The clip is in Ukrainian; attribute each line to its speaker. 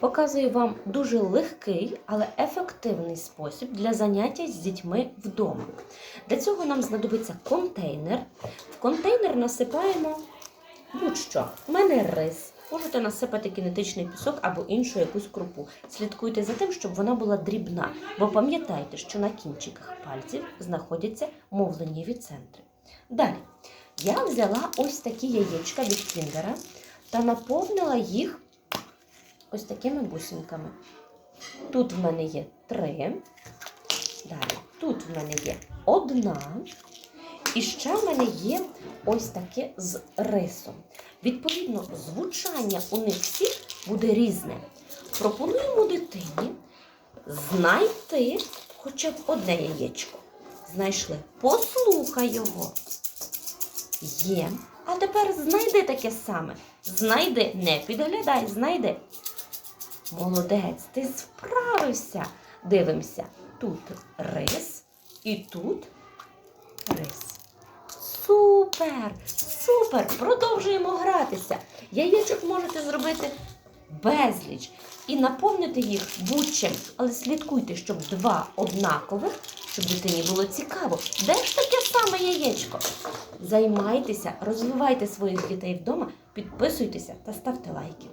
Speaker 1: Показую вам дуже легкий, але ефективний спосіб для заняття з дітьми вдома. Для цього нам знадобиться контейнер. В контейнер насипаємо будь-що. У мене рис. Можете насипати кінетичний пісок або іншу якусь крупу. Слідкуйте за тим, щоб вона була дрібна, бо пам'ятайте, що на кінчиках пальців знаходяться мовленнєві центри. Далі, я взяла ось такі яєчка від кіндера та наповнила їх ось такими бусинками. Тут в мене є три. Далі, тут в мене є одна. І ще в мене є ось таке з рисом. Відповідно, звучання у них всіх буде різне. Пропонуємо дитині знайти хоча б одне яєчко. Знайшли. Послухай його. Є. А тепер знайди таке саме. Знайди, не підглядай, знайди. Молодець, ти справився. Дивимося. Тут рис і тут рис. Супер! Супер! Продовжуємо гратися. Яєчок можете зробити безліч і наповнити їх будь-чим. Але слідкуйте, щоб два однакових, щоб дитині було цікаво. Де ж таке саме яєчко? Займайтеся, розвивайте своїх дітей вдома, підписуйтеся та ставте лайки.